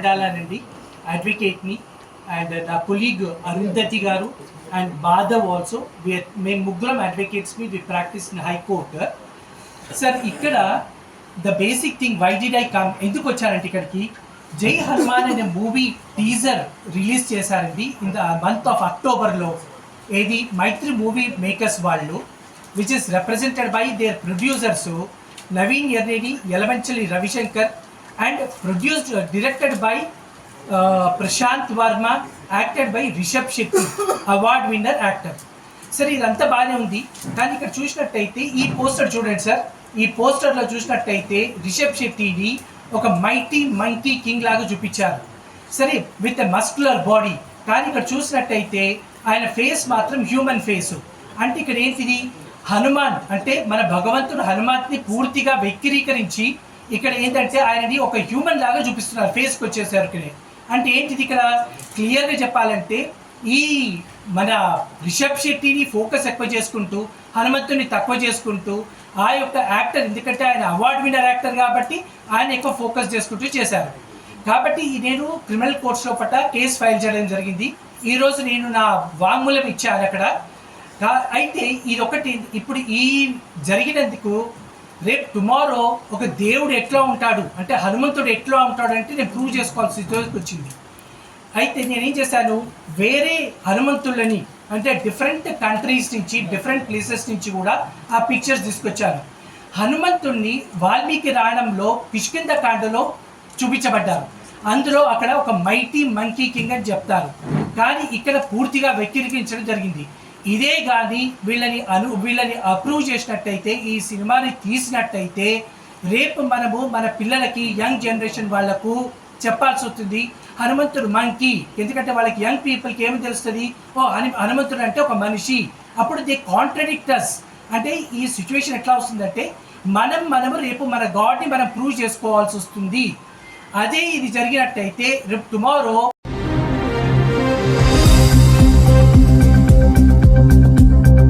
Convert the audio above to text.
అమిడాలానండి అడ్వకేట్ని అండ్ నా కొలీగ్ అరుంధతి గారు అండ్ బాధవ్ ఆల్సో మేము ముగ్గురం అడ్వకేట్స్ని we practice in high court sir ఇక్కడ the basic thing why did I come ఎందుకు వచ్చారంటే ఇక్కడికి? జై హనుమాన్ అనే మూవీ టీజర్ రిలీజ్ చేశారండి. ఇన్ ద మంత్ ఆఫ్ అక్టోబర్లో ఏది? మైత్రి మూవీ మేకర్స్ వాళ్ళు which is represented by their producers Naveen Yerneni Yalamanchili Ravishankar and produced directed by Prasanth Varma acted by Rishab Shetty award winner actor సరే ఇదంతా బాగానే ఉంది. కానీ ఇక్కడ చూసినట్టయితే ఈ పోస్టర్ చూడండి సార్ ఈ పోస్టర్లో చూసినట్టయితే రిషబ్ శెట్టిని ఒక మైటీ మైటీ కింగ్ లాగా చూపించారు. సరే విత్ మస్కులర్ బాడీ కానీ ఇక్కడ చూసినట్టయితే ఆయన ఫేస్ మాత్రం హ్యూమన్ ఫేస్ అంటే ఇక్కడ ఏంటిది? హనుమాన్. అంటే మన భగవంతుడు హనుమాన్ని పూర్తిగా వెక్కిరీకరించి ఇక్కడ ఏంటంటే ఆయనని ఒక హ్యూమన్ లాగా చూపిస్తున్నారు. ఫేస్కి వచ్చేసరికి. అంటే ఏంటిది ఇక్కడ? క్లియర్గా చెప్పాలంటే ఈ మన రిషబ్ శెట్టిని ఫోకస్ ఎక్కువ చేసుకుంటూ హనుమంతుని తక్కువ చేసుకుంటూ ఆ యొక్క యాక్టర్ ఎందుకంటే ఆయన అవార్డ్ విన్నర్ యాక్టర్ కాబట్టి ఆయన ఎక్కువ ఫోకస్ చేసుకుంటూ చేశారు. కాబట్టి నేను క్రిమినల్ కోర్ట్స్లో పట్ట కేసు ఫైల్ చేయడం జరిగింది. ఈరోజు నేను నా వాంగ్మూలం ఇచ్చాను అక్కడ. అయితే ఇది ఒకటి. ఇప్పుడు ఈ జరిగినందుకు రేపు టుమారో ఒక దేవుడు ఎట్లా ఉంటాడు? అంటే హనుమంతుడు ఎట్లా ఉంటాడు అంటే నేను ప్రూవ్ చేసుకోవాల్సిన రోజుకి వచ్చింది. అయితే నేనేం చేశాను? వేరే హనుమంతులని అంటే డిఫరెంట్ కంట్రీస్ నుంచి డిఫరెంట్ ప్లేసెస్ నుంచి కూడా ఆ పిక్చర్స్ తీసుకొచ్చాను. హనుమంతుణ్ణి వాల్మీకి రాయడంలో కిష్కింద కాండలో చూపించబడ్డారు. అందులో అక్కడ ఒక మైటీ మంకీ కింగ్ అని చెప్తారు. కానీ ఇక్కడ పూర్తిగా వెక్కిరికించడం జరిగింది. ఇదే కానీ వీళ్ళని అను వీళ్ళని అప్రూవ్ చేసినట్టయితే ఈ సినిమాని తీసినట్టయితే రేపు మనము మన పిల్లలకి యంగ్ జనరేషన్ వాళ్ళకు చెప్పాల్సి వస్తుంది. హనుమంతుడు మంకీ. ఎందుకంటే వాళ్ళకి యంగ్ పీపుల్కి ఏమి తెలుస్తుంది? ఓ హను హనుమంతుడు అంటే ఒక మనిషి. అప్పుడు ది కాంట్రడిక్టర్స్ అంటే ఈ సిచ్యువేషన్ ఎట్లా వస్తుందంటే మనం మనము రేపు మన గాడ్ని మనం ప్రూవ్ చేసుకోవాల్సి వస్తుంది. అదే ఇది జరిగినట్టయితే రేపు టుమారో